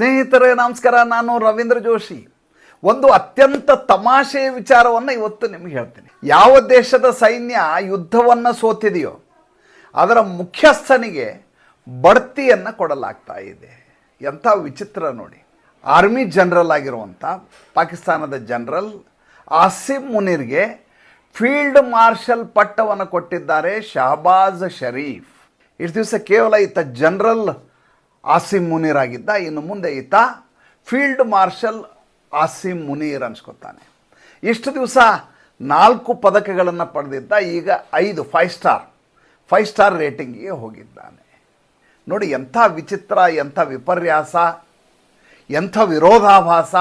ಸ್ನೇಹಿತರೇ, ನಮಸ್ಕಾರ. ನಾನು ರವೀಂದ್ರ ಜೋಶಿ. ಒಂದು ಅತ್ಯಂತ ತಮಾಷೆಯ ವಿಚಾರವನ್ನು ಇವತ್ತು ನಿಮಗೆ ಹೇಳ್ತೀನಿ. ಯಾವ ದೇಶದ ಸೈನ್ಯ ಯುದ್ಧವನ್ನು ಸೋತಿದೆಯೋ, ಅದರ ಮುಖ್ಯಸ್ಥನಿಗೆ ಬಡ್ತಿಯನ್ನು ಕೊಡಲಾಗ್ತಾ ಇದೆ. ಎಂಥ ವಿಚಿತ್ರ ನೋಡಿ. ಆರ್ಮಿ ಜನರಲ್ ಆಗಿರುವಂಥ ಪಾಕಿಸ್ತಾನದ ಜನರಲ್ ಆಸಿಮ್ ಮುನೀರ್ಗೆ ಫೀಲ್ಡ್ ಮಾರ್ಷಲ್ ಪಟ್ಟವನ್ನು ಕೊಟ್ಟಿದ್ದಾರೆ ಶಹಬಾಜ್ ಶರೀಫ್. ಇಷ್ಟು ದಿವಸ ಕೇವಲ ಈತ ಜನರಲ್ ಆಸಿಮ್ ಮುನೀರ್ ಆಗಿದ್ದ, ಇನ್ನು ಮುಂದೆ ಈತ ಫೀಲ್ಡ್ ಮಾರ್ಷಲ್ ಆಸಿಮ್ ಮುನೀರ್ ಅನ್ಸ್ಕೊತಾನೆ. ಇಷ್ಟು ದಿವಸ ನಾಲ್ಕು ಪದಕಗಳನ್ನು ಪಡೆದಿದ್ದ, ಈಗ ಐದು ಫೈವ್ ಸ್ಟಾರ್ ಫೈವ್ ಸ್ಟಾರ್ ರೇಟಿಂಗಿಗೆ ಹೋಗಿದ್ದಾನೆ. ನೋಡಿ, ಎಂಥ ವಿಚಿತ್ರ, ಎಂಥ ವಿಪರ್ಯಾಸ, ಎಂಥ ವಿರೋಧಾಭಾಸ.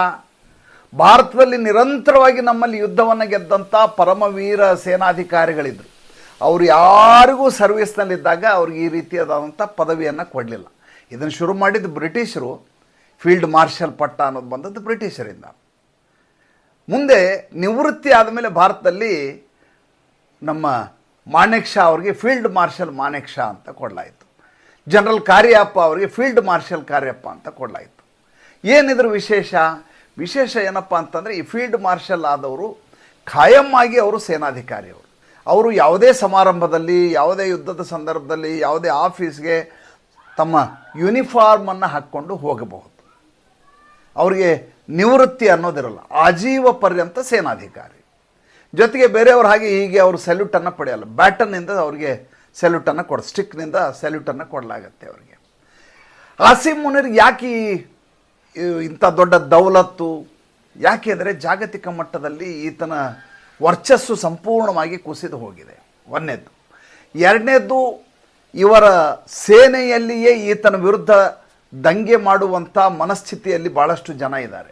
ಭಾರತದಲ್ಲಿ ನಿರಂತರವಾಗಿ ನಮ್ಮಲ್ಲಿ ಯುದ್ಧವನ್ನು ಗೆದ್ದಂಥ ಪರಮವೀರ ಸೇನಾಧಿಕಾರಿಗಳಿದ್ರು. ಅವರು ಯಾರಿಗೂ ಸರ್ವಿಸ್ನಲ್ಲಿದ್ದಾಗ ಅವ್ರಿಗೆ ಈ ರೀತಿಯಾದಂಥ ಪದವಿಯನ್ನು ಕೊಡಲಿಲ್ಲ. ಇದನ್ನು ಶುರು ಮಾಡಿದ್ದು ಬ್ರಿಟಿಷರು, ಫೀಲ್ಡ್ ಮಾರ್ಷಲ್ ಪಟ್ಟ ಅನ್ನೋದು ಬಂದದ್ದು ಬ್ರಿಟಿಷರಿಂದ. ಮುಂದೆ ನಿವೃತ್ತಿ ಆದಮೇಲೆ ಭಾರತದಲ್ಲಿ ನಮ್ಮ ಮಾಣೆಕ್ ಶಾ ಅವರಿಗೆ ಫೀಲ್ಡ್ ಮಾರ್ಷಲ್ ಮಾಣೆಕ್ ಅಂತ ಕೊಡಲಾಯಿತು. ಜನರಲ್ ಕಾರ್ಯಪ್ಪ ಅವರಿಗೆ ಫೀಲ್ಡ್ ಮಾರ್ಷಲ್ ಕಾರ್ಯಪ್ಪ ಅಂತ ಕೊಡಲಾಯಿತು. ಏನಿದ್ರ ವಿಶೇಷ? ವಿಶೇಷ ಏನಪ್ಪ ಅಂತಂದರೆ ಈ ಫೀಲ್ಡ್ ಮಾರ್ಷಲ್ ಆದವರು ಖಾಯಂ ಆಗಿ ಅವರು ಸೇನಾಧಿಕಾರಿ ಅವರು ಅವರು ಯಾವುದೇ ಸಮಾರಂಭದಲ್ಲಿ, ಯಾವುದೇ ಯುದ್ಧದ ಸಂದರ್ಭದಲ್ಲಿ, ಯಾವುದೇ ಆಫೀಸ್ಗೆ ತಮ್ಮ ಯೂನಿಫಾರ್ಮನ್ನು ಹಾಕ್ಕೊಂಡು ಹೋಗಬಹುದು. ಅವರಿಗೆ ನಿವೃತ್ತಿ ಅನ್ನೋದಿರಲ್ಲ, ಆಜೀವ ಪರ್ಯಂತ ಸೇನಾಧಿಕಾರಿ. ಜೊತೆಗೆ ಬೇರೆಯವ್ರ ಹಾಗೆ ಹೀಗೆ ಅವರು ಸೆಲ್ಯೂಟನ್ನು ಪಡೆಯಲ್ಲ ಬ್ಯಾಟನ್ನಿಂದ ಅವರಿಗೆ ಸೆಲ್ಯೂಟನ್ನು ಕೊಡ ಸ್ಟಿಕ್ನಿಂದ ಸೆಲ್ಯೂಟನ್ನು ಕೊಡಲಾಗತ್ತೆ ಅವರಿಗೆ. ಆಸಿಮ್ ಮುನಿರ್ ಯಾಕೆ ಇಂಥ ದೊಡ್ಡ ದೌಲತ್ತು, ಯಾಕೆ ಅಂದರೆ ಜಾಗತಿಕ ಮಟ್ಟದಲ್ಲಿ ಈತನ ವರ್ಚಸ್ಸು ಸಂಪೂರ್ಣವಾಗಿ ಕುಸಿದು ಹೋಗಿದೆ. ಒಂದನೇದ್ದು. ಎರಡನೇದ್ದು ಇವರ ಸೇನೆಯಲ್ಲಿಯೇ ಈತನ ವಿರುದ್ಧ ದಂಗೆ ಮಾಡುವಂಥ ಮನಸ್ಥಿತಿಯಲ್ಲಿ ಭಾಳಷ್ಟು ಜನ ಇದ್ದಾರೆ.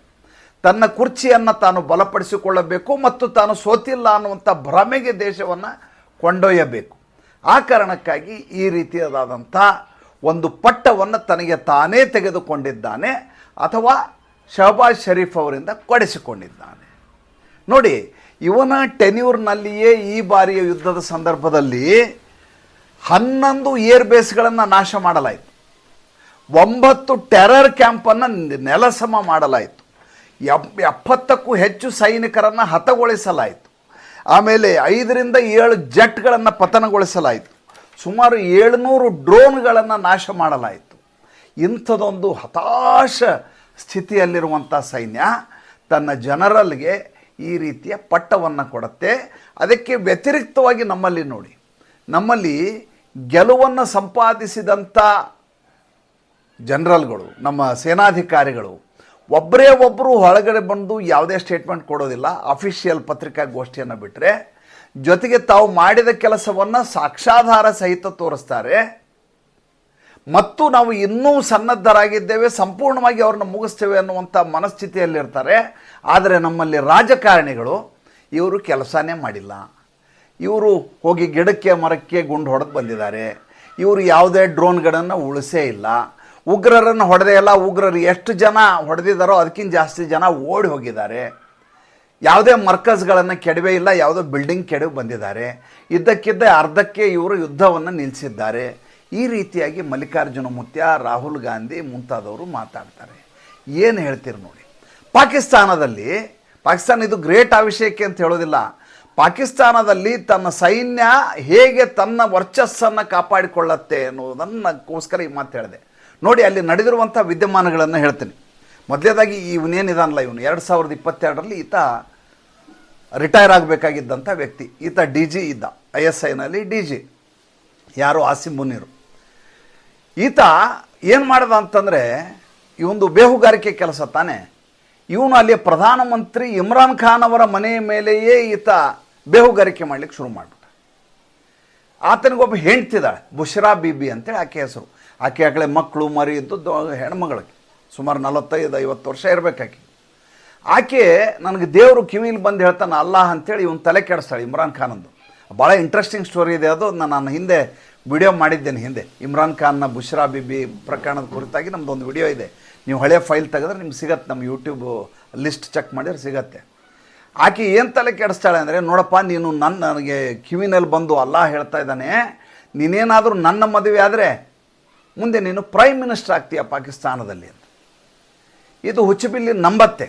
ತನ್ನ ಕುರ್ಚಿಯನ್ನು ತಾನು ಬಲಪಡಿಸಿಕೊಳ್ಳಬೇಕು ಮತ್ತು ತಾನು ಸೋತಿಲ್ಲ ಅನ್ನುವಂಥ ಭ್ರಮೆಗೆ ದೇಶವನ್ನು ಕೊಂಡೊಯ್ಯಬೇಕು. ಆ ಕಾರಣಕ್ಕಾಗಿ ಈ ರೀತಿಯಾದಂಥ ಒಂದು ಪಟ್ಟವನ್ನು ತನಗೆ ತಾನೇ ತೆಗೆದುಕೊಂಡಿದ್ದಾನೆ ಅಥವಾ ಶಹಬಾಜ್ ಷರೀಫ್ ಅವರಿಂದ ಕೊಡಿಸಿಕೊಂಡಿದ್ದಾನೆ. ನೋಡಿ, ಇವನ ಟೆನ್ಯೂರ್ನಲ್ಲಿಯೇ ಈ ಬಾರಿಯ ಯುದ್ಧದ ಸಂದರ್ಭದಲ್ಲಿ ಹನ್ನೊಂದು ಏರ್ ಬೇಸ್ಗಳನ್ನು ನಾಶ ಮಾಡಲಾಯಿತು. ಒಂಬತ್ತು ಟೆರರ್ ಕ್ಯಾಂಪನ್ನು ನೆಲಸಮ ಮಾಡಲಾಯಿತು. ಎಪ್, ಎಪ್ಪತ್ತಕ್ಕೂ ಹೆಚ್ಚು ಸೈನಿಕರನ್ನು ಹತಗೊಳಿಸಲಾಯಿತು. ಆಮೇಲೆ ಐದರಿಂದ ಏಳು ಜೆಟ್ಗಳನ್ನು ಪತನಗೊಳಿಸಲಾಯಿತು. ಸುಮಾರು ಏಳುನೂರು ಡ್ರೋನ್ಗಳನ್ನು ನಾಶ ಮಾಡಲಾಯಿತು. ಇಂಥದೊಂದು ಹತಾಶ ಸ್ಥಿತಿಯಲ್ಲಿರುವಂಥ ಸೈನ್ಯ ತನ್ನ ಜನರಲ್ಗೆ ಈ ರೀತಿಯ ಪಟ್ಟವನ್ನು ಕೊಡುತ್ತೆ. ಅದಕ್ಕೆ ವ್ಯತಿರಿಕ್ತವಾಗಿ ನಮ್ಮಲ್ಲಿ ನೋಡಿ. ನಮ್ಮಲ್ಲಿ ಗೆಲುವನ್ನು ಸಂಪಾದಿಸಿದಂಥ ಜನರಲ್ಗಳು, ನಮ್ಮ ಸೇನಾಧಿಕಾರಿಗಳು ಒಬ್ಬರೇ ಒಬ್ಬರು ಹೊರಗಡೆ ಬಂದು ಯಾವುದೇ ಸ್ಟೇಟ್ಮೆಂಟ್ ಕೊಡೋದಿಲ್ಲ, ಅಫಿಷಿಯಲ್ ಪತ್ರಿಕಾಗೋಷ್ಠಿಯನ್ನು ಬಿಟ್ಟರೆ ಜೊತೆಗೆ ತಾವು ಮಾಡಿದ ಕೆಲಸವನ್ನು ಸಾಕ್ಷಾಧಾರ ಸಹಿತ ತೋರಿಸ್ತಾರೆ. ಮತ್ತು ನಾವು ಇನ್ನೂ ಸನ್ನದ್ಧರಾಗಿದ್ದೇವೆ, ಸಂಪೂರ್ಣವಾಗಿ ಅವ್ರನ್ನ ಮುಗಿಸ್ತೇವೆ ಅನ್ನುವಂಥ ಮನಸ್ಥಿತಿಯಲ್ಲಿರ್ತಾರೆ. ಆದರೆ ನಮ್ಮಲ್ಲಿ ರಾಜಕಾರಣಿಗಳು ಇವರು ಕೆಲಸನೇ ಮಾಡಿಲ್ಲ. ಇವರು ಹೋಗಿ ಗಿಡಕ್ಕೆ, ಮರಕ್ಕೆ ಗುಂಡು ಹೊಡೆದು ಬಂದಿದ್ದಾರೆ. ಇವರು ಯಾವುದೇ ಡ್ರೋನ್ಗಳನ್ನು ಉಳಿಸೇ ಇಲ್ಲ. ಉಗ್ರರನ್ನು ಹೊಡೆದೇ ಇಲ್ಲ. ಉಗ್ರರು ಎಷ್ಟು ಜನ ಹೊಡೆದಿದ್ದಾರೋ ಅದಕ್ಕಿಂತ ಜಾಸ್ತಿ ಜನ ಓಡಿ ಹೋಗಿದ್ದಾರೆ. ಯಾವುದೇ ಮರ್ಕಸ್ಗಳನ್ನು ಕೆಡವೇ ಇಲ್ಲ. ಯಾವುದೋ ಬಿಲ್ಡಿಂಗ್ ಕೆಡವು ಬಂದಿದ್ದಾರೆ. ಇದ್ದಕ್ಕಿದ್ದ ಅರ್ಧಕ್ಕೆ ಇವರು ಯುದ್ಧವನ್ನು ನಿಲ್ಲಿಸಿದ್ದಾರೆ ಈ ರೀತಿಯಾಗಿ ಮಲ್ಲಿಕಾರ್ಜುನ ಮುತ್ಯ, ರಾಹುಲ್ ಗಾಂಧಿ ಮುಂತಾದವರು ಮಾತಾಡ್ತಾರೆ. ಏನು ಹೇಳ್ತೀರಿ ನೋಡಿ. ಪಾಕಿಸ್ತಾನದಲ್ಲಿ, ಪಾಕಿಸ್ತಾನ ಇದು ಗ್ರೇಟ್ ಆ ಅಂತ ಹೇಳೋದಿಲ್ಲ. ಪಾಕಿಸ್ತಾನದಲ್ಲಿ ತನ್ನ ಸೈನ್ಯ ಹೇಗೆ ತನ್ನ ವರ್ಚಸ್ಸನ್ನು ಕಾಪಾಡಿಕೊಳ್ಳತ್ತೆ ಅನ್ನೋದನ್ನಕ್ಕೋಸ್ಕರ ಈ ಮಾತು ಹೇಳಿದೆ. ನೋಡಿ, ಅಲ್ಲಿ ನಡೆದಿರುವಂಥ ವಿದ್ಯಮಾನಗಳನ್ನು ಹೇಳ್ತೀನಿ. ಮೊದಲೇದಾಗಿ ಇವನೇನಿದಾನಲ್ಲ ಇವನು, ಎರಡು ಸಾವಿರದ ಇಪ್ಪತ್ತೆರಡರಲ್ಲಿ ಈತ ರಿಟೈರ್ ಆಗಬೇಕಾಗಿದ್ದಂಥ ವ್ಯಕ್ತಿ. ಈತ ಡಿ ಜಿ ಇದ್ದ, ಐ ಎಸ್ ಐನಲ್ಲಿ ಡಿ ಜಿ, ಯಾರು ಆಸಿಮ್ ಮುನೀರು. ಈತ ಏನು ಮಾಡಿದ ಅಂತಂದರೆ ಇವೊಂದು ಬೇಹುಗಾರಿಕೆ ಕೆಲಸ ತಾನೆ, ಇವನು ಅಲ್ಲಿ ಪ್ರಧಾನಮಂತ್ರಿ ಇಮ್ರಾನ್ ಖಾನ್ ಅವರ ಮನೆಯ ಮೇಲೆಯೇ ಈತ ಬೇಹುಗಾರಿಕೆ ಮಾಡ್ಲಿಕ್ಕೆ ಶುರು ಮಾಡಿಬಿಟ್ಟ. ಆತನಿಗೊಬ್ಬ ಹೆಂಡ್ತಿದ್ದಾಳೆ ಬುಷ್ರಾ ಬೀಬಿ ಅಂತೇಳಿ ಆಕೆ ಹೆಸರು. ಆಕೆ ಆ ಮಕ್ಕಳು, ಮರಿ ಇದ್ದು ಹೆಣ್ಮಗಳಿಗೆ. ಸುಮಾರು ನಲವತ್ತೈದು, ಐವತ್ತು ವರ್ಷ ಇರಬೇಕು ಆಕೆ. ಆಕೆ ನನಗೆ ದೇವರು ಕಿವಿಲಿ ಬಂದು ಹೇಳ್ತಾನೆ, ಅಲ್ಲ ಅಂತೇಳಿ ಇವನು ತಲೆ ಕೆಡಿಸ್ತಾಳೆ ಇಮ್ರಾನ್ ಖಾನಂದು. ಭಾಳ ಇಂಟ್ರೆಸ್ಟಿಂಗ್ ಸ್ಟೋರಿ ಇದೆ ಅದು. ನಾನು ನಾನು ಹಿಂದೆ ವಿಡಿಯೋ ಮಾಡಿದ್ದೇನೆ ಹಿಂದೆ. ಇಮ್ರಾನ್ ಖಾನ್ನ ಬುಷ್ರಾ ಬಿಬಿ ಪ್ರಕರಣದ ಕುರಿತಾಗಿ ನಮ್ಮದೊಂದು ವಿಡಿಯೋ ಇದೆ. ನೀವು ಹಳೆಯ ಫೈಲ್ ತೆಗೆದ್ರೆ ನಿಮ್ಗೆ ಸಿಗತ್ತೆ, ನಮ್ಮ ಯೂಟ್ಯೂಬ್ ಲಿಸ್ಟ್ ಚೆಕ್ ಮಾಡಿದ್ರೆ ಸಿಗತ್ತೆ. ಆಕೆ ಏನು ತಲೆ ಕೆಡಿಸ್ತಾಳೆ ಅಂದರೆ, ನೋಡಪ್ಪ, ನೀನು ನನ್ನ ನನಗೆ ಕಿವಿನಲ್ಲಿ ಬಂದು ಅಲ್ಲ ಹೇಳ್ತಾ ಇದ್ದಾನೆ. ನೀನೇನಾದರೂ ನನ್ನ ಮದುವೆ ಆದರೆ ಮುಂದೆ ನೀನು ಪ್ರೈಮ್ ಮಿನಿಸ್ಟರ್ ಆಗ್ತೀಯ ಪಾಕಿಸ್ತಾನದಲ್ಲಿ ಅಂತ. ಇದು ಹುಚ್ಚುಬಿಲ್ಲಿ ನಂಬತ್ತೆ.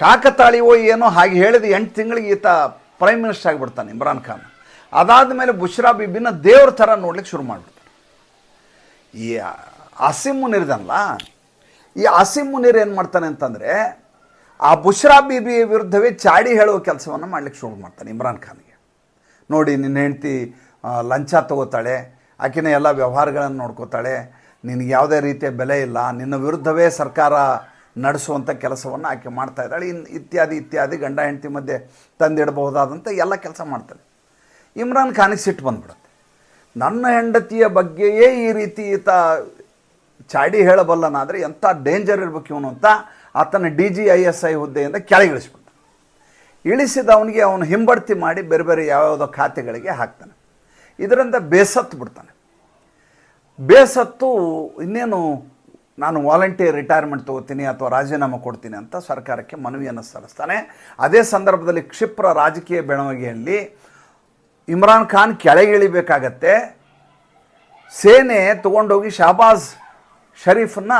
ಕಾಕತಾಳೀವೋ ಏನೋ ಹಾಗೆ ಹೇಳಿದ ಎಂಟು ತಿಂಗಳಿಗೆ ಈತ ಪ್ರೈಮ್ ಮಿನಿಸ್ಟರ್ ಆಗಿಬಿಡ್ತಾನೆ ಇಮ್ರಾನ್ ಖಾನ್. ಅದಾದ ಮೇಲೆ ಬುಷ್ರಾ ಬಿಬಿನ ದೇವ್ರ ಥರ ನೋಡ್ಲಿಕ್ಕೆ ಶುರು ಮಾಡಿಬಿಡ್ತಾನೆ. ಈ ಆಸಿಮ್ ಮುನಿರ್ದಲ್ಲ ಈ ಆಸಿಮ್ ಮುನೀರ್ ಏನು ಮಾಡ್ತಾನೆ ಅಂತಂದರೆ ಆ ಬುಷ್ರಾ ಬಿಬಿ ವಿರುದ್ಧವೇ ಚಾಡಿ ಹೇಳುವ ಕೆಲಸವನ್ನು ಮಾಡ್ಲಿಕ್ಕೆ ಶುರು ಮಾಡ್ತಾನೆ ಇಮ್ರಾನ್ ಖಾನ್ಗೆ. ನೋಡಿ, ನಿನ್ನ ಹೆಂಡ್ತಿ ಲಂಚ ತಗೋತಾಳೆ, ಆಕೆನೇ ಎಲ್ಲ ವ್ಯವಹಾರಗಳನ್ನು ನೋಡ್ಕೋತಾಳೆ, ನಿನಗೆ ಯಾವುದೇ ರೀತಿಯ ಬೆಲೆ ಇಲ್ಲ, ನಿನ್ನ ವಿರುದ್ಧವೇ ಸರ್ಕಾರ ನಡೆಸುವಂಥ ಕೆಲಸವನ್ನು ಆಕೆ ಮಾಡ್ತಾ ಇದ್ದಾಳೆ. ಇನ್ ಇತ್ಯಾದಿ ಇತ್ಯಾದಿ ಗಂಡ ಹೆಂಡತಿ ಮಧ್ಯೆ ತಂದಿಡಬಹುದಾದಂಥ ಎಲ್ಲ ಕೆಲಸ ಮಾಡ್ತಾಳೆ ಇಮ್ರಾನ್ ಖಾನಿಗೆ ಸಿಟ್ಟು ಬಂದ್ಬಿಡುತ್ತೆ. ನನ್ನ ಹೆಂಡತಿಯ ಬಗ್ಗೆಯೇ ಈ ರೀತಿ ಈತ ಚಾಡಿ ಹೇಳಬಲ್ಲನಾದರೆ ಎಂಥ ಡೇಂಜರ್ ಇರಬೇಕು ಇವನು ಅಂತ ಆತನ D G I S I ಹುದ್ದೆಯಿಂದ ಕೆಳಗಿಳಿಸ್ಬಿಡ್ತಾನೆ ಇಳಿಸಿದ ಅವನಿಗೆ ಅವನು ಹಿಂಬಡ್ತಿ ಮಾಡಿ ಬೇರೆ ಬೇರೆ ಯಾವ್ಯಾವುದೋ ಖಾತೆಗಳಿಗೆ ಹಾಕ್ತಾನೆ. ಇದರಿಂದ ಬೇಸತ್ತು ಬಿಡ್ತಾನೆ. ಬೇಸತ್ತು ಇನ್ನೇನು ನಾನು ವಾಲಂಟಿಯರ್ ರಿಟೈರ್ಮೆಂಟ್ ತಗೋತೀನಿ ಅಥವಾ ರಾಜೀನಾಮೆ ಕೊಡ್ತೀನಿ ಅಂತ ಸರ್ಕಾರಕ್ಕೆ ಮನವಿಯನ್ನು ಸಲ್ಲಿಸ್ತಾನೆ. ಅದೇ ಸಂದರ್ಭದಲ್ಲಿ ಕ್ಷಿಪ್ರ ರಾಜಕೀಯ ಬೆಳವಣಿಗೆಯಲ್ಲಿ ಇಮ್ರಾನ್ ಖಾನ್ ಕೆಳಗಿಳಿಬೇಕಾಗತ್ತೆ ಸೇನೆ ತಗೊಂಡೋಗಿ ಶಹಬಾಜ್ ಶರೀಫನ್ನ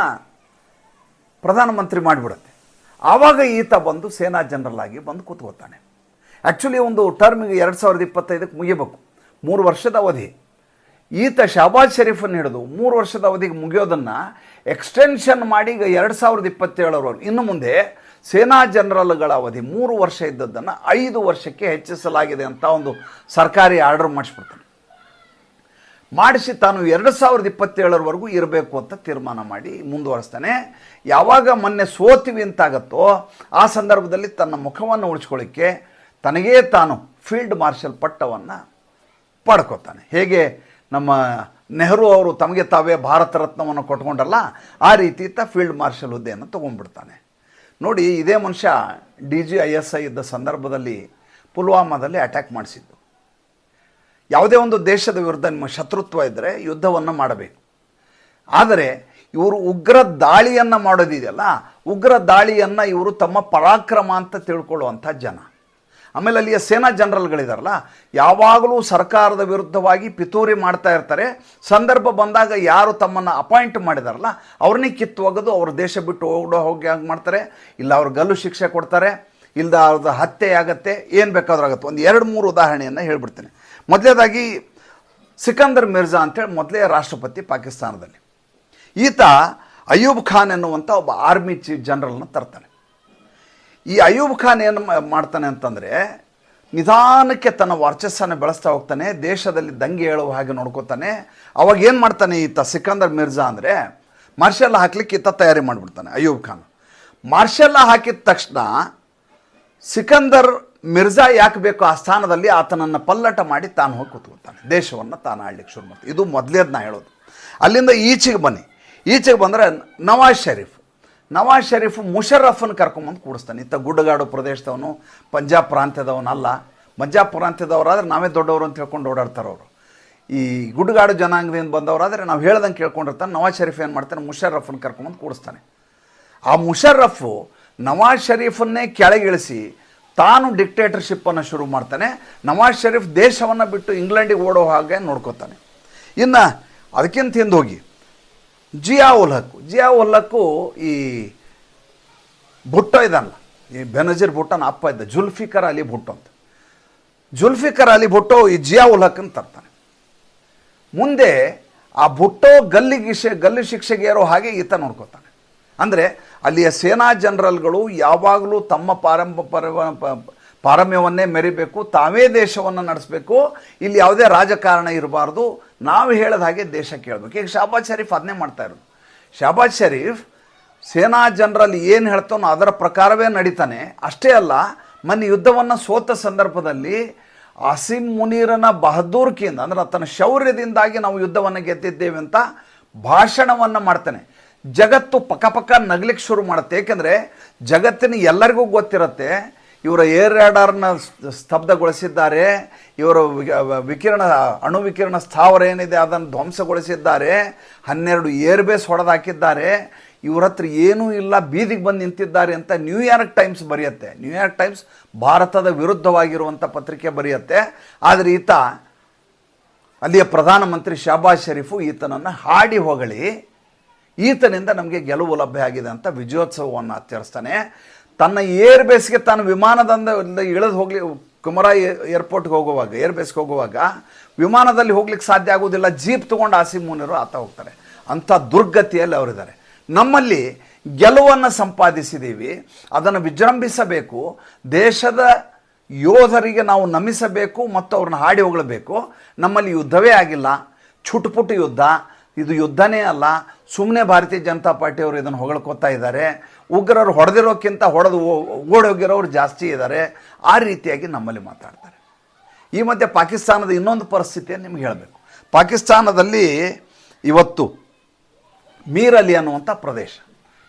ಪ್ರಧಾನಮಂತ್ರಿ ಮಾಡಿಬಿಡುತ್ತೆ. ಆವಾಗ ಈತ ಬಂದು ಸೇನಾ ಜನರಲ್ ಆಗಿ ಬಂದು ಕೂತ್ಕೋತಾನೆ ಆ್ಯಕ್ಚುಲಿ ಒಂದು ಟರ್ಮಿಗೆ ಎರಡು ಸಾವಿರದ ಇಪ್ಪತ್ತೈದಕ್ಕೆ ಮುಗಿಬೇಕು. ಮೂರು ವರ್ಷದ ಅವಧಿ. ಈತ ಶಹಬಾಜ್ ಶರೀಫನ್ನು ಹಿಡಿದು ಮೂರು ವರ್ಷದ ಅವಧಿಗೆ ಮುಗಿಯೋದನ್ನು ಎಕ್ಸ್ಟೆನ್ಷನ್ ಮಾಡಿ ಈಗ ಎರಡು ಸಾವಿರದ ಇಪ್ಪತ್ತೇಳರವರೆಗೆ. ಇನ್ನು ಮುಂದೆ ಸೇನಾ ಜನರಲ್ಗಳ ಅವಧಿ ಮೂರು ವರ್ಷ ಇದ್ದದ್ದನ್ನು ಐದು ವರ್ಷಕ್ಕೆ ಹೆಚ್ಚಿಸಲಾಗಿದೆ ಅಂತ ಒಂದು ಸರ್ಕಾರಿ ಆರ್ಡರ್ ಮಾಡಿಸ್ಬಿಡ್ತಾನೆ. ಮಾಡಿಸಿ ತಾನು ಎರಡು ಸಾವಿರದ ಇಪ್ಪತ್ತೇಳರವರೆಗೂ ಇರಬೇಕು ಅಂತ ತೀರ್ಮಾನ ಮಾಡಿ ಮುಂದುವರಿಸ್ತಾನೆ. ಯಾವಾಗ ಮೊನ್ನೆ ಸೋತಿವಿ ಅಂತಾಗತ್ತೋ, ಆ ಸಂದರ್ಭದಲ್ಲಿ ತನ್ನ ಮುಖವನ್ನು ಉಳಿಸ್ಕೊಳ್ಳಿಕ್ಕೆ ತನಗೇ ತಾನು ಫೀಲ್ಡ್ ಮಾರ್ಷಲ್ ಪಟ್ಟವನ್ನು ಪಡ್ಕೋತಾನೆ. ಹೇಗೆ? ನಮ್ಮ ನೆಹರು ಅವರು ತಮಗೆ ತಾವೇ ಭಾರತ ರತ್ನವನ್ನು ಕೊಟ್ಕೊಂಡಲ್ಲ, ಆ ರೀತಿ ತ ಫೀಲ್ಡ್ ಮಾರ್ಷಲ್ ಹುದ್ದೆಯನ್ನು ತೊಗೊಂಡ್ಬಿಡ್ತಾನೆ. ನೋಡಿ, ಇದೇ ಮನುಷ್ಯ D G I S I ಇದ್ದ ಸಂದರ್ಭದಲ್ಲಿ ಪುಲ್ವಾಮಾದಲ್ಲಿ ಅಟ್ಯಾಕ್ ಮಾಡಿಸಿದ್ದು. ಯಾವುದೇ ಒಂದು ದೇಶದ ವಿರುದ್ಧ ನಿಮ್ಮ ಶತ್ರುತ್ವ ಇದ್ದರೆ ಯುದ್ಧವನ್ನು ಮಾಡಬೇಕು. ಆದರೆ ಇವರು ಉಗ್ರ ದಾಳಿಯನ್ನು ಮಾಡೋದಿದೆಯಲ್ಲ ಉಗ್ರ ದಾಳಿಯನ್ನು ಇವರು ತಮ್ಮ ಪರಾಕ್ರಮ ಅಂತ ತಿಳ್ಕೊಳ್ಳುವಂಥ ಜನ. ಆಮೇಲೆ ಅಲ್ಲಿಯ ಸೇನಾ ಜನರಲ್ಗಳಿದಾರಲ್ಲ, ಯಾವಾಗಲೂ ಸರ್ಕಾರದ ವಿರುದ್ಧವಾಗಿ ಪಿತೂರಿ ಮಾಡ್ತಾ ಇರ್ತಾರೆ. ಸಂದರ್ಭ ಬಂದಾಗ ಯಾರು ತಮ್ಮನ್ನು ಅಪಾಯಿಂಟ್ ಮಾಡಿದಾರಲ್ಲ, ಅವ್ರನ್ನೇ ಕಿತ್ತು ಒಗೆದು ಅವ್ರ ದೇಶ ಬಿಟ್ಟು ಓಡೋ ಹೋಗಿ ಹಾಗೆ ಮಾಡ್ತಾರೆ. ಇಲ್ಲ ಅವ್ರ ಗಲ್ಲು ಶಿಕ್ಷೆ ಕೊಡ್ತಾರೆ ಇಲ್ಲದ ಅವ್ರದ್ದು ಹತ್ಯೆ ಆಗತ್ತೆ, ಏನು ಬೇಕಾದ್ರೂ ಆಗುತ್ತೆ. ಒಂದು ಎರಡು ಮೂರು ಉದಾಹರಣೆಯನ್ನು ಹೇಳ್ಬಿಡ್ತೀನಿ. ಮೊದಲೇದಾಗಿ ಸಿಕಂದರ್ ಮಿರ್ಜಾ ಅಂತೇಳಿ ಮೊದಲೇ ರಾಷ್ಟ್ರಪತಿ ಪಾಕಿಸ್ತಾನದಲ್ಲಿ. ಈತ ಅಯೂಬ್ ಖಾನ್ ಎನ್ನುವಂಥ ಒಬ್ಬ ಆರ್ಮಿ ಚೀಫ್ ಜನರಲ್ನ ತರ್ತಾನೆ. ಈ ಅಯೂಬ್ ಖಾನ್ ಏನು ಮಾಡ್ತಾನೆ ಅಂತಂದರೆ ನಿಧಾನಕ್ಕೆ ತನ್ನ ವರ್ಚಸ್ಸನ್ನು ಬೆಳೆಸ್ತಾ ಹೋಗ್ತಾನೆ, ದೇಶದಲ್ಲಿ ದಂಗೆ ಹೇಳುವ ಹಾಗೆ ನೋಡ್ಕೋತಾನೆ. ಅವಾಗ ಏನು ಮಾಡ್ತಾನೆ ಈತ ಸಿಕಂದರ್ ಮಿರ್ಜಾ ಅಂದರೆ ಮಾರ್ಷಲ್ ಹಾಕ್ಲಿಕ್ಕೆ ಈತ ತಯಾರಿ ಮಾಡಿಬಿಡ್ತಾನೆ ಅಯೂಬ್ ಖಾನ್. ಮಾರ್ಷಲ್ ಹಾಕಿದ ತಕ್ಷಣ ಸಿಕಂದರ್ ಮಿರ್ಜಾ ಯಾಕೆ ಬೇಕು ಆ ಸ್ಥಾನದಲ್ಲಿ ಆತನನ್ನು ಪಲ್ಲಟ ಮಾಡಿ ತಾನು ಹೋಗಿ ಕೂತ್ಕೊಳ್ತಾನೆ. ದೇಶವನ್ನು ತಾನು ಆಳ್ಲಿಕ್ಕೆ ಶುರು ಮಾಡ್ತಾನೆ. ಇದು ಮೊದಲೇದು ನಾ ಹೇಳೋದು. ಅಲ್ಲಿಂದ ಈಚೆಗೆ ಬನ್ನಿ. ಈಚೆಗೆ ಬಂದರೆ ನವಾಜ್ ಶರೀಫ್. ನವಾಜ್ ಶರೀಫ್ ಮುಷರಫನ್ನು ಕರ್ಕೊಂಬಂದು ಕೂಡಿಸ್ತಾನೆ. ಇತ್ತ ಗುಡ್ಡಗಾಡು ಪ್ರದೇಶದವನು, ಪಂಜಾಬ್ ಪ್ರಾಂತ್ಯದವನಲ್ಲ. ಪಂಜಾಬ್ ಪ್ರಾಂತ್ಯದವರಾದರೆ ನಾವೇ ದೊಡ್ಡವರು ಅಂತ ಹೇಳ್ಕೊಂಡು ಓಡಾಡ್ತಾರೆ ಅವರು. ಈ ಗುಡ್ಡಗಾಡು ಜನಾಂಗದಿಂದ ಬಂದವರಾದರೆ ನಾವು ಹೇಳ್ದಂಗೆ ಕೇಳ್ಕೊಂಡಿರ್ತಾನೆ. ನವಾಜ್ ಶರೀಫ್ ಏನು ಮಾಡ್ತಾನೆ? ಮುಷರಫನ್ನು ಕರ್ಕೊಂಬಂದು ಕೂಡಿಸ್ತಾನೆ. ಆ ಮುಷರಫು ನವಾಜ್ ಶರೀಫನ್ನೇ ಕೆಳಗಿಳಿಸಿ ತಾನು ಡಿಕ್ಟೇಟರ್ಶಿಪ್ಪನ್ನು ಶುರು ಮಾಡ್ತಾನೆ, ನವಾಜ್ ಷರೀಫ್ ದೇಶವನ್ನು ಬಿಟ್ಟು ಇಂಗ್ಲೆಂಡಿಗೆ ಓಡೋ ಹಾಗೆ ನೋಡ್ಕೋತಾನೆ. ಇನ್ನು ಅದಕ್ಕಿಂತ ಹಿಂದೆ ಹೋಗಿ ಜಿಯಾ ಉಲ್ ಜಿಯಾ ಉಲ್ ಹಕ್ಕು ಈ ಭುಟ್ಟೋ ಇದಲ್ಲ ಈ ಬೆನಜೀರ್ ಭುಟ್ಟನ ಅಪ್ಪ ಇದ್ದ, ಜುಲ್ಫಿಕರ್ ಅಲಿ ಭುಟ್ಟೋ ಅಂತ. ಜುಲ್ಫಿಕರ್ ಅಲಿ ಭುಟ್ಟೋ ಈ ಜಿಯಾ ಉಲ್ ತರ್ತಾನೆ. ಮುಂದೆ ಆ ಭುಟ್ಟೋ ಗಲ್ಲಿಗೆ ಗಲ್ಲಿ ಶಿಕ್ಷೆಗೆ ಇರೋ ಹಾಗೆ ಈತ ನೋಡ್ಕೋತಾನೆ. ಅಂದರೆ ಅಲ್ಲಿಯ ಸೇನಾ ಜನರಲ್ಗಳು ಯಾವಾಗಲೂ ತಮ್ಮ ಪಾರಂಪ ಪಾರಮ್ಯವನ್ನೇ ಮೆರಿಬೇಕು, ತಾವೇ ದೇಶವನ್ನು ನಡೆಸಬೇಕು, ಇಲ್ಲಿ ಯಾವುದೇ ರಾಜಕಾರಣ ಇರಬಾರ್ದು. ನಾವು ಹೇಳಿದ ಹಾಗೆ ದೇಶ ಕೇಳಬೇಕು. ಈಗ ಶಾಬಾಜ್ ಶರೀಫ್ ಅದನ್ನೇ ಮಾಡ್ತಾ ಇರೋದು. ಶಾಬಾಜ್ ಶರೀಫ್ ಸೇನಾ ಜನರಲ್ ಏನು ಹೇಳ್ತಾನೋ ಅದರ ಪ್ರಕಾರವೇ ನಡೀತಾನೆ. ಅಷ್ಟೇ ಅಲ್ಲ, ಮೊನ್ನೆ ಯುದ್ಧವನ್ನು ಸೋತ ಸಂದರ್ಭದಲ್ಲಿ ಅಸಿಮ್ ಮುನೀರನ ಬಹದ್ದೂರ್ಕಿಯಿಂದ ಅಂದ್ರೆ ತನ್ನ ಶೌರ್ಯದಿಂದಾಗಿ ನಾವು ಯುದ್ಧವನ್ನು ಗೆದ್ದಿದ್ದೇವೆ ಅಂತ ಭಾಷಣವನ್ನು ಮಾಡ್ತಾನೆ. ಜಗತ್ತು ಪಕ್ಕಪಕ್ಕ ನಗ್ಲಿಕ್ಕೆ ಶುರು ಮಾಡುತ್ತೆ. ಏಕೆಂದರೆ ಜಗತ್ತಿನ ಎಲ್ಲರಿಗೂ ಗೊತ್ತಿರುತ್ತೆ, ಇವರ ಏರ್ ರ್ಯಾಡಾರ್ನ ಸ್ತಬ್ಧಗೊಳಿಸಿದ್ದಾರೆ, ಇವರು ವಿಕಿರಣ, ಅಣು ವಿಕಿರಣ ಸ್ಥಾವರ ಏನಿದೆ ಅದನ್ನು ಧ್ವಂಸಗೊಳಿಸಿದ್ದಾರೆ, ಹನ್ನೆರಡು ಏರ್ ಬೇಸ್ ಹೊಡೆದಾಕಿದ್ದಾರೆ, ಇವ್ರ ಹತ್ರ ಏನೂ ಇಲ್ಲ, ಬೀದಿಗೆ ಬಂದು ನಿಂತಿದ್ದಾರೆ ಅಂತ ನ್ಯೂಯಾರ್ಕ್ ಟೈಮ್ಸ್ ಬರೆಯುತ್ತೆ. ನ್ಯೂಯಾರ್ಕ್ ಟೈಮ್ಸ್ ಭಾರತದ ವಿರುದ್ಧವಾಗಿರುವಂಥ ಪತ್ರಿಕೆ ಬರೆಯುತ್ತೆ. ಆದರೆ ಈತ ಅಲ್ಲಿಯ ಪ್ರಧಾನಮಂತ್ರಿ ಶಹಬಾಜ್ ಶರೀಫು ಈತನನ್ನು ಹಾಡಿ ಹೊಗಳಿ ಈತನಿಂದ ನಮಗೆ ಗೆಲುವು ಲಭ್ಯ ಆಗಿದೆ ಅಂತ ವಿಜಯೋತ್ಸವವನ್ನು ಆಚರಿಸ್ತಾನೆ. ತನ್ನ ಏರ್ ಬೇಸ್ಗೆ ತಾನು ವಿಮಾನದಿಂದ ಇಳಿದು ಹೋಗ್ಲಿ ಕುಮರಾ ಏರ್ಪೋರ್ಟ್ಗೆ ಹೋಗುವಾಗ, ಏರ್ ಬೇಸ್ಗೆ ಹೋಗುವಾಗ ವಿಮಾನದಲ್ಲಿ ಹೋಗ್ಲಿಕ್ಕೆ ಸಾಧ್ಯ ಆಗೋದಿಲ್ಲ ಜೀಪ್ ತೊಗೊಂಡು ಆಸಿ ಮುನಿರು ಆತ ಹೋಗ್ತಾರೆ. ಅಂಥ ದುರ್ಗತಿಯಲ್ಲಿ ಅವರಿದ್ದಾರೆ. ನಮ್ಮಲ್ಲಿ ಗೆಲುವನ್ನು ಸಂಪಾದಿಸಿದ್ದೀವಿ, ಅದನ್ನು ವಿಜೃಂಭಿಸಬೇಕು, ದೇಶದ ಯೋಧರಿಗೆ ನಾವು ನಮಿಸಬೇಕು ಮತ್ತು ಅವ್ರನ್ನ ಹಾಡಿ ಹೋಗಬೇಕು ನಮ್ಮಲ್ಲಿ ಯುದ್ಧವೇ ಆಗಿಲ್ಲ. ಚುಟುಪುಟು ಯುದ್ಧ. ಇದು ಯುದ್ಧನೇ ಅಲ್ಲ ಸುಮ್ಮನೆ ಭಾರತೀಯ ಜನತಾ ಪಾರ್ಟಿಯವರು ಇದನ್ನು ಹೊಗಳ್ಕೊತಾ ಇದ್ದಾರೆ. ಉಗ್ರರು ಹೊಡೆದಿರೋಕ್ಕಿಂತ ಹೊಡೆದು ಓಡೋಗಿರೋರು ಜಾಸ್ತಿ ಇದ್ದಾರೆ. ಆ ರೀತಿಯಾಗಿ ನಮ್ಮಲ್ಲಿ ಮಾತಾಡ್ತಾರೆ. ಈ ಮಧ್ಯೆ ಪಾಕಿಸ್ತಾನದ ಇನ್ನೊಂದು ಪರಿಸ್ಥಿತಿಯನ್ನು ನಿಮ್ಗೆ ಹೇಳಬೇಕು. ಪಾಕಿಸ್ತಾನದಲ್ಲಿ ಇವತ್ತು ಮೀರಲಿ ಅನ್ನುವಂಥ ಪ್ರದೇಶ.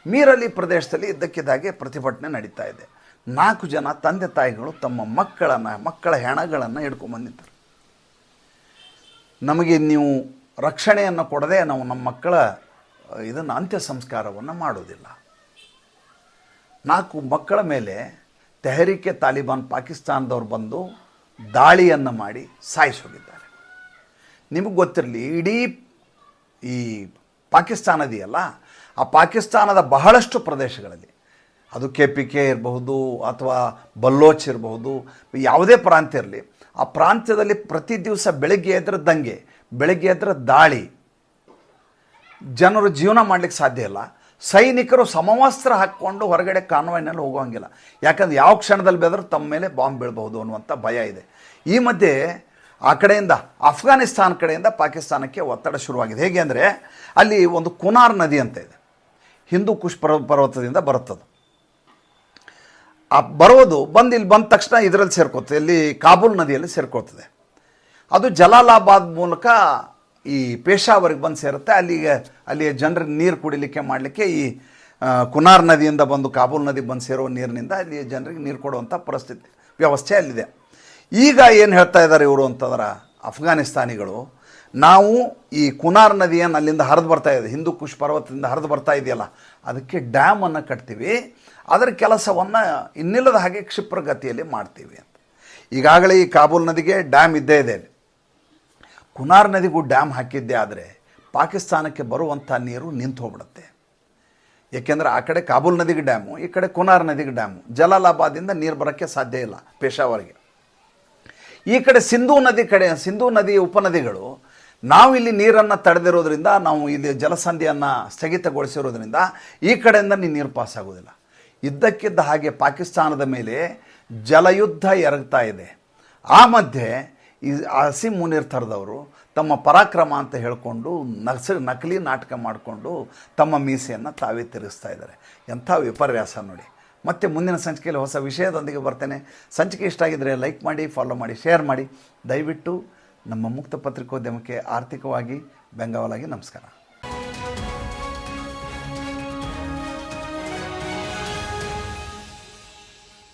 ಮೀರಲಿ ಪ್ರದೇಶದಲ್ಲಿ ಇದ್ದಕ್ಕಿದ್ದಾಗೆ ಪ್ರತಿಭಟನೆ ನಡೀತಾ ಇದೆ. ನಾಲ್ಕು ಜನ ತಂದೆ ತಾಯಿಗಳು ತಮ್ಮ ಮಕ್ಕಳನ್ನು, ಮಕ್ಕಳ ಹೆಣಗಳನ್ನು ಹಿಡ್ಕೊಂಬಂದಿದ್ದಾರೆ ನಮಗೆ ನೀವು ರಕ್ಷಣೆಯನ್ನು ಕೊಡದೆ ನಾವು ನಮ್ಮ ಮಕ್ಕಳ ಇದನ್ನು ಅಂತ್ಯ ಸಂಸ್ಕಾರವನ್ನು ಮಾಡೋದಿಲ್ಲ. ನಾಲ್ಕು ಮಕ್ಕಳ ಮೇಲೆ ತೆಹರಿಕೆ ತಾಲಿಬಾನ್ ಪಾಕಿಸ್ತಾನದವ್ರು ಬಂದು ದಾಳಿಯನ್ನು ಮಾಡಿ ಸಾಯಿಸೋಗಿದ್ದಾರೆ. ನಿಮಗೆ ಗೊತ್ತಿರಲಿ, ಇಡೀ ಈ ಪಾಕಿಸ್ತಾನ ಇದೆಯಲ್ಲ ಆ ಪಾಕಿಸ್ತಾನದ ಬಹಳಷ್ಟು ಪ್ರದೇಶಗಳಲ್ಲಿ, ಅದು ಕೆ ಪಿ ಕೆ ಇರಬಹುದು ಅಥವಾ ಬಲ್ಲೋಚ್ ಇರಬಹುದು, ಯಾವುದೇ ಪ್ರಾಂತ್ಯ ಇರಲಿ, ಆ ಪ್ರಾಂತ್ಯದಲ್ಲಿ ಪ್ರತಿ ದಿವಸ ಬೆಳಗ್ಗೆ ಎದ್ರೆ ದಂಗೆ ಬೆಳಗ್ಗೆ ಎದ್ರೆ ದಾಳಿ. ಜನರು ಜೀವನ ಮಾಡಲಿಕ್ಕೆ ಸಾಧ್ಯ ಇಲ್ಲ. ಸೈನಿಕರು ಸಮವಸ್ತ್ರ ಹಾಕ್ಕೊಂಡು ಹೊರಗಡೆ ಕಾನ್ವಾಯ್ನಲ್ಲಿ ಹೋಗೋಂಗಿಲ್ಲ. ಯಾಕಂದ್ರೆ ಯಾವ ಕ್ಷಣದಲ್ಲಿ ಬೆದರೂ ತಮ್ಮ ಮೇಲೆ ಬಾಂಬ್ ಬೀಳ್ಬಹುದು ಅನ್ನುವಂಥ ಭಯ ಇದೆ. ಈ ಮಧ್ಯೆ ಆ ಕಡೆಯಿಂದ ಅಫ್ಘಾನಿಸ್ತಾನ ಕಡೆಯಿಂದ ಪಾಕಿಸ್ತಾನಕ್ಕೆ ಒತ್ತಡ ಶುರುವಾಗಿದೆ. ಹೇಗೆ ಅಂದರೆ, ಅಲ್ಲಿ ಒಂದು ಕುನಾರ್ ನದಿ ಅಂತ ಇದೆ. ಹಿಂದೂ ಕುಶ್ ಪರ್ವ, ಪರ್ವತದಿಂದ ಬರುತ್ತದು. ಆ ಬರೋದು ಬಂದು, ಇಲ್ಲಿ ಬಂದ ತಕ್ಷಣ ಇದರಲ್ಲಿ ಸೇರ್ಕೋತದೆ ಇಲ್ಲಿ ಕಾಬೂಲ್ ನದಿಯಲ್ಲಿ ಸೇರ್ಕೋತದೆ ಅದು ಜಲಾಲಾಬಾದ್ ಮೂಲಕ ಈ ಪೇಶಾವರ್ಗೆ ಬಂದು ಸೇರುತ್ತೆ. ಅಲ್ಲಿಗೆ, ಅಲ್ಲಿಯ ಜನರ ನೀರು ಕುಡಿಲಿಕ್ಕೆ ಮಾಡಲಿಕ್ಕೆ ಈ ಕುನಾರ್ ನದಿಯಿಂದ ಬಂದು ಕಾಬೂಲ್ ನದಿ ಬಂದು ಸೇರೋ ನೀರಿನಿಂದ ಅಲ್ಲಿಯ ಜನರಿಗೆ ನೀರು ಕೊಡುವಂಥ ಪರಿಸ್ಥಿತಿ, ವ್ಯವಸ್ಥೆ ಅಲ್ಲಿದೆ. ಈಗ ಏನು ಹೇಳ್ತಾ ಇದ್ದಾರೆ ಇವರು ಅಂತಂದ್ರೆ ಅಫ್ಘಾನಿಸ್ತಾನಿಗಳು, ನಾವು ಈ ಕುನಾರ್ ನದಿಯನ್ನು ಅಲ್ಲಿಂದ ಹರಿದು ಬರ್ತಾ ಇದೆ, ಹಿಂದೂ ಕುಶ್ ಪರ್ವತದಿಂದ ಹರಿದು ಬರ್ತಾ ಇದೆಯಲ್ಲ, ಅದಕ್ಕೆ ಡ್ಯಾಮನ್ನು ಕಟ್ತೀವಿ. ಅದರ ಕೆಲಸವನ್ನು ಇನ್ನಿಲ್ಲದ ಹಾಗೆ ಕ್ಷಿಪ್ರಗತಿಯಲ್ಲಿ ಮಾಡ್ತೀವಿ ಅಂತ. ಈಗಾಗಲೇ ಈ ಕಾಬೂಲ್ ನದಿಗೆ ಡ್ಯಾಮ್ ಇದ್ದೇ ಇದೆ. ಕುನಾರ್ ನದಿಗೂ ಡ್ಯಾಮ್ ಹಾಕಿದ್ದೆ ಆದರೆ ಪಾಕಿಸ್ತಾನಕ್ಕೆ ಬರುವಂಥ ನೀರು ನಿಂತು ಹೋಗ್ಬಿಡುತ್ತೆ. ಏಕೆಂದರೆ ಆ ಕಡೆ ಕಾಬೂಲ್ ನದಿಗೆ ಡ್ಯಾಮು, ಈ ಕಡೆ ಕುನಾರ್ ನದಿಗೆ ಡ್ಯಾಮು. ಜಲಾಲಾಬಾದಿಂದ ನೀರು ಬರೋಕ್ಕೆ ಸಾಧ್ಯ ಇಲ್ಲ ಪೇಶಾವರ್ಗೆ. ಈ ಕಡೆ ಸಿಂಧೂ ನದಿ ಕಡೆ, ಸಿಂಧೂ ನದಿ ಉಪನದಿಗಳು, ನಾವು ಇಲ್ಲಿ ನೀರನ್ನು ತಡೆದಿರೋದ್ರಿಂದ, ನಾವು ಇಲ್ಲಿ ಜಲಸಂಧಿಯನ್ನು ಸ್ಥಗಿತಗೊಳಿಸಿರೋದ್ರಿಂದ ಈ ಕಡೆಯಿಂದ ನೀ ನೀರು ಪಾಸ್ ಆಗೋದಿಲ್ಲ ಇದ್ದಕ್ಕಿದ್ದ ಹಾಗೆ ಪಾಕಿಸ್ತಾನದ ಮೇಲೆ ಜಲಯುದ್ಧ ಎರಗ್ತಾ ಇದೆ. ಆ ಮಧ್ಯೆ ಈ ಹಸಿ ಮುನೀರ್ ಥರದವರು ತಮ್ಮ ಪರಾಕ್ರಮ ಅಂತ ಹೇಳಿಕೊಂಡು ನಕ್ಸ ನಕಲಿ ನಾಟಕ ಮಾಡಿಕೊಂಡು ತಮ್ಮ ಮೀಸೆಯನ್ನು ತಾವೇ ತಿರುಗಿಸ್ತಾ ಇದ್ದಾರೆ. ಎಂಥ ವಿಪರ್ಯಾಸ ನೋಡಿ. ಮತ್ತೆ ಮುಂದಿನ ಸಂಚಿಕೆಯಲ್ಲಿ ಹೊಸ ವಿಷಯದೊಂದಿಗೆ ಬರ್ತೇನೆ. ಸಂಚಿಕೆ ಇಷ್ಟ ಆಗಿದ್ದರೆ ಲೈಕ್ ಮಾಡಿ, ಫಾಲೋ ಮಾಡಿ, ಶೇರ್ ಮಾಡಿ. ದಯವಿಟ್ಟು ನಮ್ಮ ಮುಕ್ತ ಪತ್ರಿಕೋದ್ಯಮಕ್ಕೆ ಆರ್ಥಿಕವಾಗಿ ಬೆಂಗಾವಲಾಗಿ ನಮಸ್ಕಾರ.